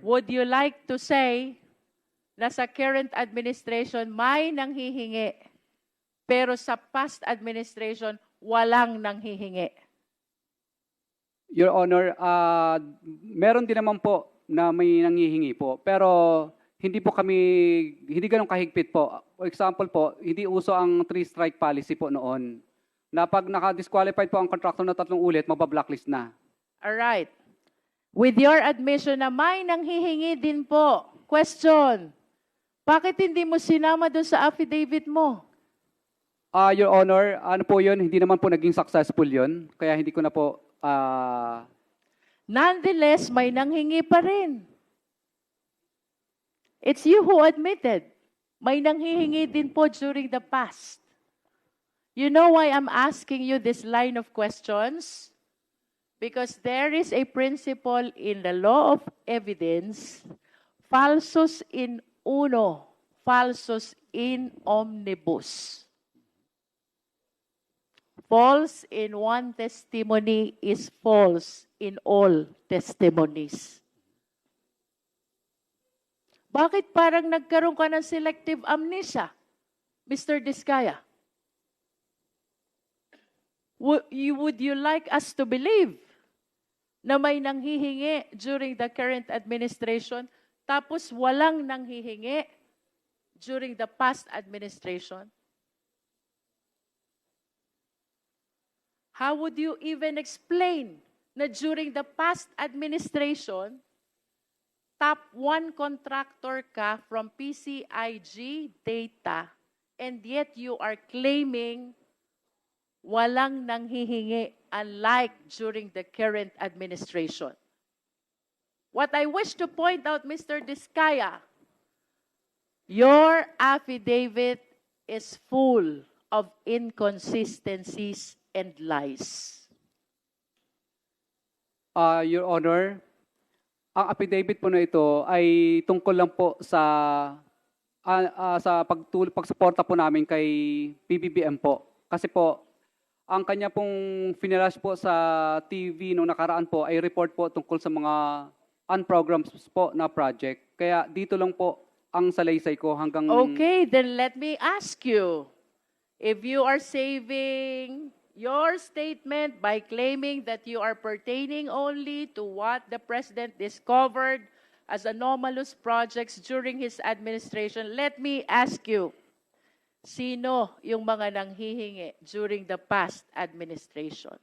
Would you like to say na sa current administration may nanghihingi, pero sa past administration walang nanghihingi? Your Honor, ah, meron din naman po na may nangihingi po. Pero hindi po kami, hindi ganun kahigpit po. For example po, hindi uso ang three-strike policy po noon. Na pag naka-disqualified po ang contractor na tatlong ulit, mabablacklist na. All right. With your admission na may nanghihingi din po, question, bakit hindi mo sinama doon sa affidavit mo? Ah, Your Honor, ano po yun? Hindi naman po naging successful yun. Kaya hindi ko na po, ah, Nonetheless, may nanghingi pa rin. It's you who admitted. May nanghihingi din po during the past. You know why I'm asking you this line of questions? Because there is a principle in the law of evidence, falsus in uno, falsus in omnibus. False in one testimony is false in all testimonies. Bakit parang nagkaroon ka ng selective amnesia, Mr. Diskaya? Would you, would you like us to believe na may nanghihingi during the current administration tapos walang nanghihingi during the past administration? How would you even explain na during the past administration, top one contractor ka from PCIG data, and yet you are claiming walang nanghihingi unlike during the current administration? What I wish to point out, Mr. Diskaya, your affidavit is full of inconsistencies and lies. ah, Your Honor, ang affidavit po na ito ay tungkol lang po sa ah, ah, sa pagtul pagsuporta po namin kay PBBM po. Kasi po, ang kanya pong finalash po sa TV nung nakaraan po ay report po tungkol sa mga unprograms po na project. Kaya dito lang po ang salaysay ko hanggang... Okay, then let me ask you. If you are saving your statement by claiming that you are pertaining only to what the President discovered as anomalous projects during his administration, let me ask you, sino yung mga nanghihingi during the past administration?